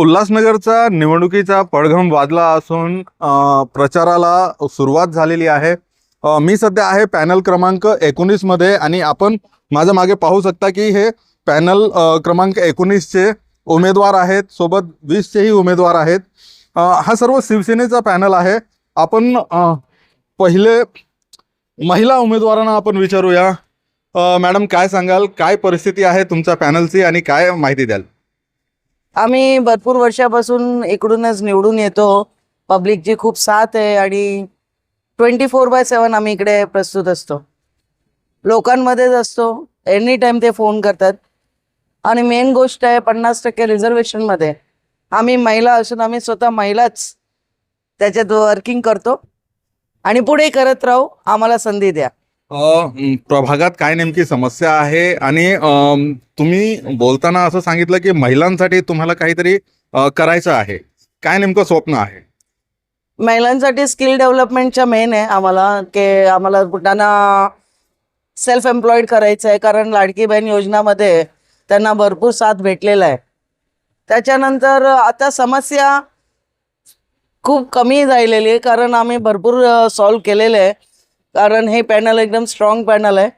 उल्हासनगरचा निवडणुकीचा पडघम वाजला असून प्रचाराला सुरुवात झालेली आहे. मी सध्या आहे पॅनल क्रमांक एकोणीसमध्ये आणि आपण माझ्या मागे पाहू शकता की हे पॅनल क्रमांक एकोणीसचे उमेदवार आहेत. सोबत वीसचेही उमेदवार आहेत. हा सर्व शिवसेनेचा पॅनल आहे. आपण पहिले महिला उमेदवारांना आपण विचारूया. मॅडम काय सांगाल? काय परिस्थिती आहे तुमच्या पॅनलची आणि काय माहिती द्याल? आम्ही भरपूर वर्षापासून इकडूनच निवडून येतो. पब्लिकची खूप साथ आहे आणि ट्वेंटी फोर बाय सेवन आम्ही इकडे प्रस्तुत असतो. लोकांमध्येच असतो. एनी टाईम ते फोन करतात. आणि मेन गोष्ट आहे पन्नास टक्के रिझर्वेशनमध्ये आम्ही महिला असून आम्ही स्वतः महिलाच त्याच्यात वर्किंग करतो. आणि पुढे करत राहू आम्हाला संधी द्या. प्रभागात काय नेमकी समस्या आहे? आणि तुम्ही बोलताना असं सांगितलं की महिलांसाठी तुम्हाला काहीतरी करायचं आहे. काय नेमकं स्वप्न आहे? महिलांसाठी स्किल डेव्हलपमेंटच्या मेन आहे आम्हाला की आम्हाला त्यांना सेल्फ एम्प्लॉईड करायचं आहे कारण लाडकी बहीण योजनामध्ये त्यांना भरपूर साथ भेटलेला आहे. त्याच्यानंतर आता समस्या खूप कमी राहिलेली आहे. कारण आम्ही भरपूर सॉल्व केलेले आहे. कारण हे पॅनल एकदम स्ट्रॉंग पॅनल आहे.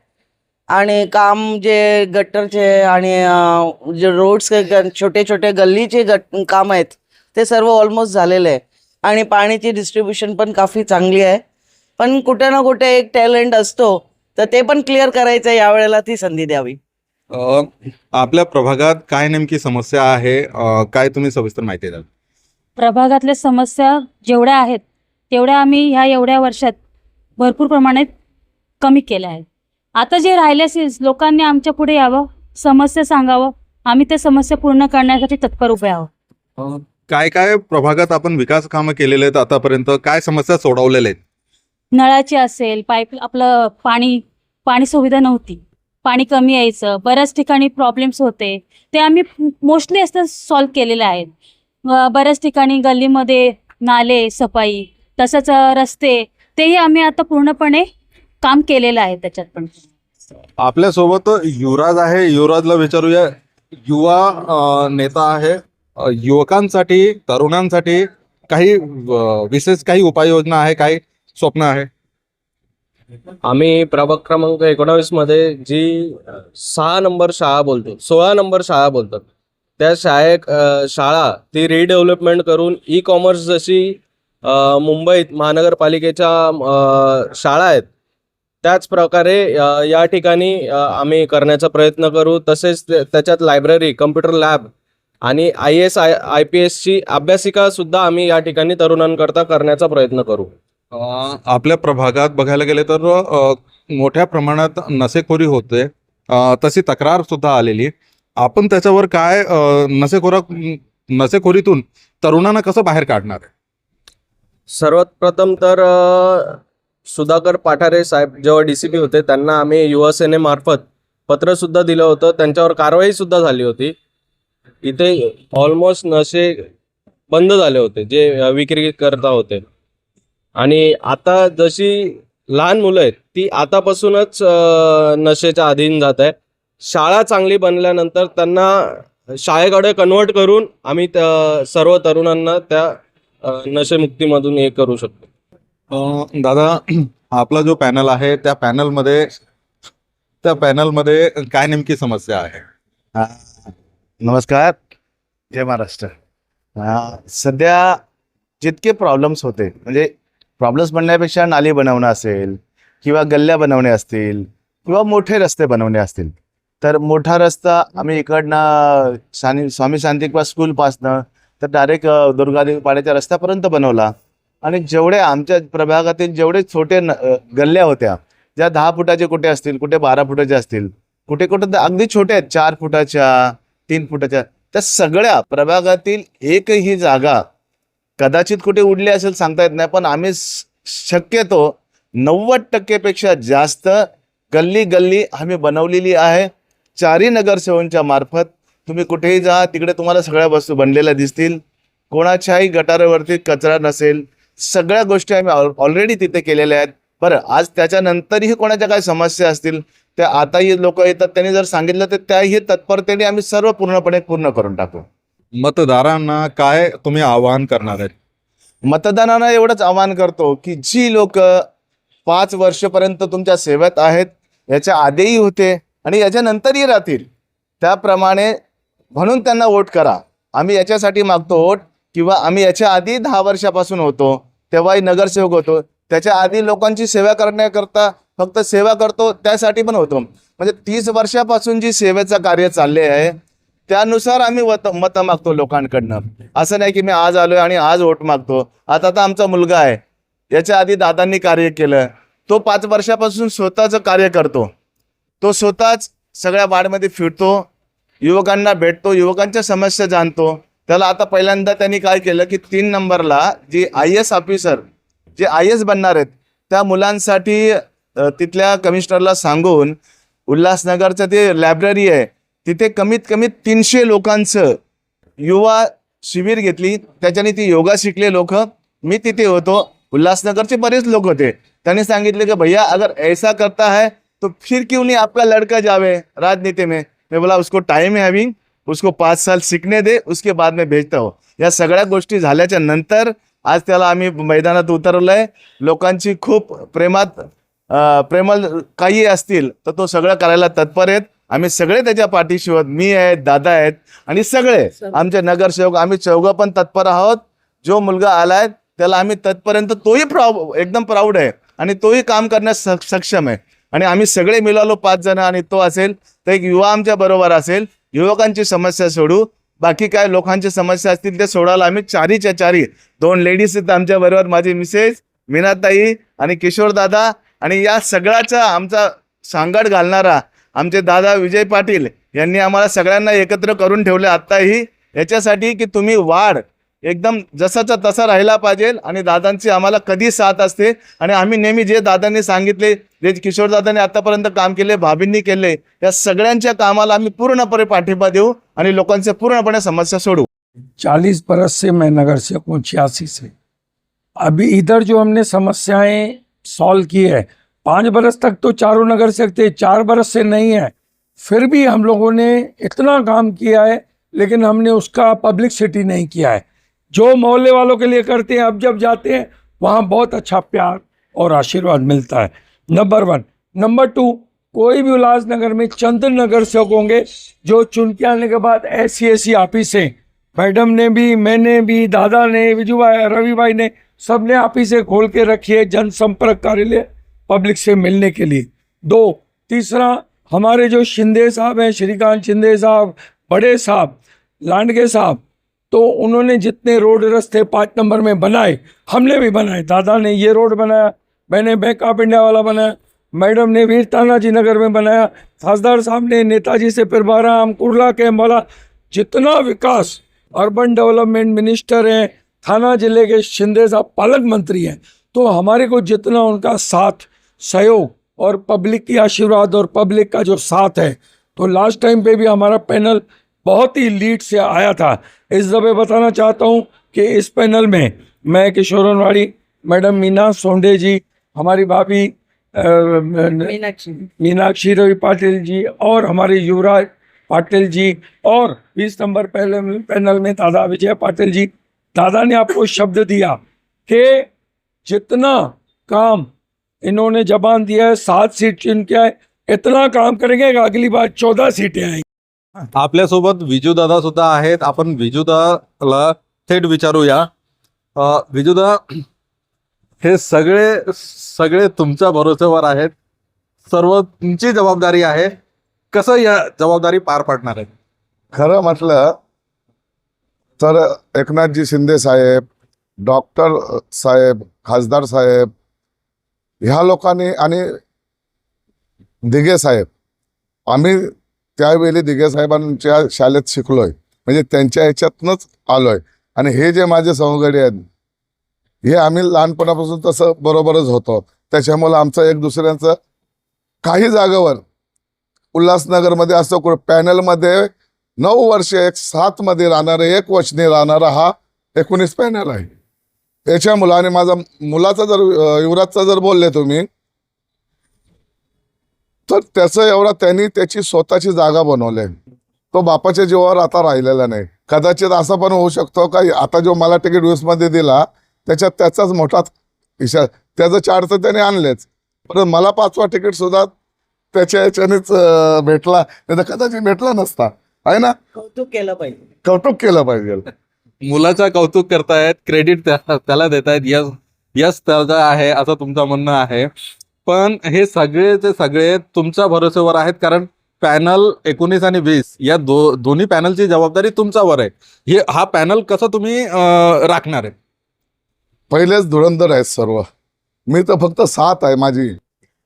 आणि काम जे गट्टरचे आणि जे रोड्स छोटे छोटे गल्लीचे गट काम आहेत ते सर्व ऑलमोस्ट झालेले आहे. आणि पाण्याची डिस्ट्रीब्युशन पण काफी चांगली आहे. पण कुठे ना कुठे एक टॅलेंट असतो तर ते पण क्लिअर करायचं यावेळेला ती संधी द्यावी. आपल्या प्रभागात काय नेमकी समस्या आहे? काय तुम्ही सविस्तर माहिती द्याल? प्रभागातल्या समस्या जेवढ्या आहेत तेवढ्या आम्ही ह्या एवढ्या वर्षात भरपूर प्रमाणात कमी केल्या आहेत. आता जे राहिले असेल लोकांनी आमच्या पुढे यावं समस्या सांगावं आम्ही त्या समस्या पूर्ण करण्यासाठी तत्पर उभे आहोत. काय काय प्रभागात आपण विकास कामं केलेले आहेत आतापर्यंत? काय समस्या सोडवलेल्या आहेत? नळाची असेल पाईप आपलं पाणी पाणी सुविधा नव्हती. पाणी कमी यायचं बऱ्याच ठिकाणी प्रॉब्लेम्स होते. ते आम्ही मोस्टली असं सॉल्व केलेले आहेत. बऱ्याच ठिकाणी गल्लीमध्ये नाले सफाई तसंच रस्ते तेही आम्ही आता पूर्णपणे काम केलेलं आहे त्याच्यात पण. आपल्यासोबत युवराज आहे. युवराजला विचारूया. युवा नेता आहे. युवकांसाठी तरुणांसाठी काही विशेष काही उपाययोजना आहे काही स्वप्न आहे? आम्ही प्रभाग क्रमांक एकोणावीसमध्ये जी सहा नंबर शाळा बोलतो सोळा नंबर शाळा बोलतात. त्या शाळे शाळा ती रिडेव्हलपमेंट करून ई कॉमर्स जशी मुंबईत महानगरपालिकेच्या शाळा आहेत. त्याच प्रकारे या ठिकाणी आम्ही करण्याचा प्रयत्न करू. तसेच त्याच्यात लायब्ररी कम्प्युटर लॅब आणि I S I I P एसची अभ्यासिका सुद्धा आम्ही या ठिकाणी तरुणांकरता करण्याचा प्रयत्न करू. आपल्या प्रभागात बघायला गेले तर मोठ्या प्रमाणात नसेखोरी होते. तशी तक्रार सुद्धा आलेली. आपण त्याच्यावर काय नसेखोरा नसेखोरीतून तरुणांना कसं बाहेर काढणार आहे? सर्वात प्रथम तर सुधाकर पाठारे साहेब जेव्हा डी सी पी होते त्यांना आम्ही युवा सेनेमार्फत दिलं होतं. त्यांच्यावर कारवाईसुद्धा झाली होती. इथे ऑलमोस्ट नशे बंद झाले होते जे विक्री करता होते. आणि आता जशी लहान मुलं आहेत ती आतापासूनच नशेच्या अधीन जात आहे शाळा चांगली बनल्यानंतर त्यांना शाळेकडे कन्वर्ट करून आम्ही त्या सर्व तरुणांना त्या नशेमुक्तीमधून हे करू शकतो. अ, दादा आपला जो पॅनल आहे त्या पॅनलमध्ये त्या पॅनलमध्ये काय नेमकी समस्या आहे? हा, नमस्कार. जय महाराष्ट्र. हा, सध्या जितके प्रॉब्लेम्स होते म्हणजे प्रॉब्लेम्स म्हणण्यापेक्षा नाली बनवणं असेल किंवा गल्ल्या बनवणे असतील किंवा मोठे रस्ते बनवणे असतील तर मोठा रस्ता आम्ही इकडनं सानी स्वामी शांतिकपा स्कूलपासनं तर डायरेक्ट दुर्गादेवी पाण्याच्या रस्त्यापर्यंत बनवला. आणि जेवढे आमच्या प्रभागातील जेवढे छोटे न गल्ल्या होत्या ज्या दहा फुटाचे कुठे असतील कुठे बारा फुटाचे असतील कुठे कुठे तर अगदी छोट्या आहेत चार फुटाच्या तीन फुटाच्या त्या सगळ्या प्रभागातील एकही जागा कदाचित कुठे उडली असेल सांगता येत नाही पण आम्ही शक्यतो नव्वद टक्केपेक्षा जास्त गल्ली गल्ली आम्ही बनवलेली आहे. चारी नगरसेवकांच्या मार्फत तुम्ही कुठेही जा तिकडे तुम्हाला सगळ्या वस्तू बनलेल्या दिसतील. कोणाच्याही गटारावरती कचरा नसेल. सगळ्या गोष्टी आम्ही ऑलरेडी तिथे केलेल्या आहेत. बरं आज त्याच्यानंतरही कोणाच्या काही समस्या असतील त्या आताही लोक येतात. त्यांनी जर सांगितलं तर त्याही तत्परतेने आम्ही सर्व पूर्णपणे पूर्ण करून टाकू. मतदारांना काय तुम्ही आवाहन करणार आहेत? मतदानाला एवढंच आवाहन करतो की जी लोक पाच वर्षपर्यंत तुमच्या सेवेत आहेत याच्या आधीही होते आणि याच्यानंतरही राहतील. त्याप्रमाणे म्हणून त्यांना वोट करा. आम्ही याच्यासाठी मागतो वोट किंवा आम्ही याच्या आधी दहा वर्षापासून होतो तेव्हाही नगरसेवक होतो. त्याच्या आधी लोकांची सेवा करण्याकरता फक्त सेवा करतो त्यासाठी पण होतो. म्हणजे तीस वर्षापासून जी सेवेचं कार्य चालले आहे त्यानुसार आम्ही वत मतं मागतो लोकांकडनं. असं नाही की मी आज आलोय आणि आज वोट मागतो. आता तर आमचा मुलगा आहे. याच्या आधी दादांनी कार्य केलं. तो पाच वर्षापासून स्वतःचं कार्य करतो. तो स्वतःच सगळ्या वाडमध्ये फिरतो. युवकांना भेटतो युवकांच्या समस्या जाणतो. त्याला आता पहिल्यांदा त्यांनी काय केलं की तीन नंबरला जी आय एस ऑफिसर जे आय एस बनणार आहेत त्या मुलांसाठी तिथल्या कमिशनरला सांगून उल्हासनगरचं ते लायब्ररी आहे तिथे कमीत कमी तीनशे लोकांचं युवा शिबिर घेतली. त्याच्याने ती योगा शिकले लोक. मी तिथे होतो. उल्हासनगरचे बरेच लोक होते. त्यांनी सांगितले की भैया अगर ऐसा करता है तो फिर क्यों नहीं आपका लड़का जावे राजनीति में? मैं बोला उसको टाइम है अभी उसको पाच साल शिकने दे उसके बाद में भेजता हो. या सगळ्या गोष्टी झाल्याच्यानंतर आज त्याला आम्ही मैदानात उतरवलंय. लोकांची खूप प्रेमात अं, प्रेमळ काही असतील तर तो सगळं करायला तत्पर आहेत. आम्ही सगळे त्याच्या पाठीशी आहोत. मी आहेत दादा आहेत आणि सगळे आमचे नगरसेवक आम्ही चौघं पण तत्पर आहोत. जो मुलगा आलाय त्याला आम्ही तत्पर्यंत तोही प्राऊ एकदम प्राऊड आहे आणि तोही काम करण्यास सक- सक्षम आहे. आणि आम्ही सगळे मिळालो पाच जण आणि तो असेल तर एक युवा आमच्या बरोबर असेल. युवकांची समस्या सोडू. बाकी काय लोकांची समस्या असतील ते सोडायला आम्ही चारीच्या चारी. दोन लेडीज आहेत आमच्या बरोबर माझी मिसेस मीनाताई आणि किशोर दादा. आणि या सगळ्याचा आमचा सांगड घालणारा आमचे दादा विजय पाटील यांनी आम्हाला सगळ्यांना एकत्र करून ठेवले आत्ताही. याच्यासाठी की तुम्ही वाढ. एकदम जसाचा तसा राहिला पाहिजे आणि दादांची आम्हाला कधी साथ असते आणि आम्ही नेहमी जे दादांनी सांगितले जे किशोर दादांनी आतापर्यंत काम केले भाभींनी केले या सगळ्यांच्या कामाला आम्ही पूर्णपणे पाठिंबा देऊ आणि लोकांच्या पूर्णपणे समस्या सोडू चालीस बरस से मैं नगर सेवक हूँ छियासी से। अभी इधर जो हमने समस्याएं सॉल्व की है पाँच बरस तक तो चारों नगर से थे चार बरस से नहीं है। फिर भी हम लोगों ने इतना काम किया है लेकिन हमने उसका पब्लिसिटी नहीं किया है। जो मोहल्ले वालों के लिए करते हैं, अब जब जाते हैं, वहाँ बहुत अच्छा प्यार और आशीर्वाद मिलता है। नंबर वन नंबर टू कोई भी उल्लासनगर में चंद नगर सेवक होंगे, जो चुन के आने के बाद ऐसी ऐसी ऑफिसें मैडम ने भी, मैंने भी, दादा ने, विजू भाई, रवि भाई ने सबने ऑफिसें खोल के रखी है जनसंपर्क कार्यालय पब्लिक से मिलने के लिए। दो, तीसरा, हमारे जो शिंदे साहब हैं, श्रीकांत शिंदे साहब, बड़े साहब, लांडगे साहब तो उन्होंने जितने रोड रस्ते पाँच नंबर में बनाए, हमने भी बनाए। दादा ने ये रोड बनाया, मैंने बैंक ऑफ़ इंडिया वाला बनाया, मैडम ने वीर तानाजी नगर में बनाया, खासदार साहब ने नेताजी से फिर बाराम कुर्ला के वाला जितना विकास अर्बन डेवलपमेंट मिनिस्टर हैं, थाना ज़िले के शिंदे साहब पालक मंत्री हैं तो हमारे को जितना उनका साथ, सहयोग और पब्लिक की आशीर्वाद और पब्लिक का जो साथ है तो लास्ट टाइम पे भी हमारा पैनल बहुत ही लीड से आया था। इस दफे बताना चाहता हूँ कि इस पैनल में मैं किशोरनवाड़ी मैडम मीना सोंडे जी हमारी भाभी मीनाक्षी। मीनाक्षी रवि पाटिल जी और हमारे युवराज पाटिल जी और बीस नंबर पहले पैनल में दादा विजय पाटिल जी दादा ने आपको शब्द दिया कि जितना काम इन्होंने जबान दिया है सात सीट चुन के आए इतना काम करेंगे कि अगली बार चौदह सीटें आएँगी। आपल्यासोबत विजूदादा सुद्धा आहेत. आपण विजूदाला थेट विचारूया. विजूदा हे सगळे सगळे तुमच्या भरोसेवर आहेत. सर्व तुमची जबाबदारी आहे. कसं या जबाबदारी पार पाडणार आहे खरं म्हटलं तर एकनाथजी शिंदे साहेब डॉक्टर साहेब खासदार साहेब ह्या लोकांनी आणि दिघे साहेब आम्ही त्यावेळी दिघे साहेबांच्या शाळेत शिकलोय. म्हणजे त्यांच्या ह्याच्यातनंच आलोय. आणि हे जे माझे सहगडी आहेत हे आम्ही लहानपणापासून तसं बरोबरच होतो. त्याच्यामुळं आमचं एक दुसऱ्यांचं काही जागेवर उल्हासनगरमध्ये असं पॅनलमध्ये नऊ वर्ष एक सातमध्ये राहणारा एक वचनी राहणारा हा एकोणीस पॅनल आहे. त्याच्या मुलाने माझा मुलाचा जर युवराजचा जर बोलले तुम्ही तर त्याचं एवढा त्यांनी त्याची स्वतःची जागा बनवली. तो बापाच्या जीवावर आता राहिलेला नाही. कदाचित असं पण होऊ शकतो का? आता जो मला तिकीट वीसमध्ये दिला त्याच्यात त्याचाच मोठा इशा त्याचं चार तर त्याने आणलेच. पण मला पाचवा तिकीट सुद्धा त्याच्या याच्यानेच भेटला. नाही तर कदाचित भेटला नसता. आहे ना? कौतुक केलं पाहिजे. कौतुक केलं पाहिजे. मुलाचं कौतुक करतायत क्रेडिट त्याला देतायत. यस यस त्याचा आहे असं तुमचं म्हणणं आहे. पण हे सगळेचे सगळे तुमच्या भरोश्यावर आहेत कारण पॅनल एकोणीस आणि वीस या दो दोन्ही पॅनलची जबाबदारी तुमच्यावर आहे. हे हा पॅनल कसं तुम्ही राखणार आहे? पहिलेच धुरंधर आहेत सर्व. मी तर फक्त सात आहे माझी.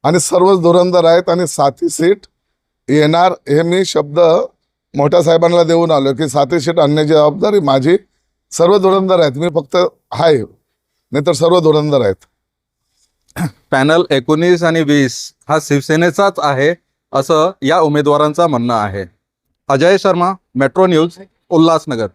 आणि सर्वच धुरंधर आहेत आणि साती सीट येणार हे मी शब्द मोठ्या साहेबांना देऊन आलो की साती सीट आणण्याची जबाबदारी माझी. सर्व धुरंधर आहेत. मी फक्त आहे नाहीतर सर्व धुरंधर आहेत. पॅनल एकोणीस आणि वीस हा शिवसेनेचाच आहे असं या उमेदवारांचं म्हणणं आहे. Ajay Sharma metro news Ulhasnagar.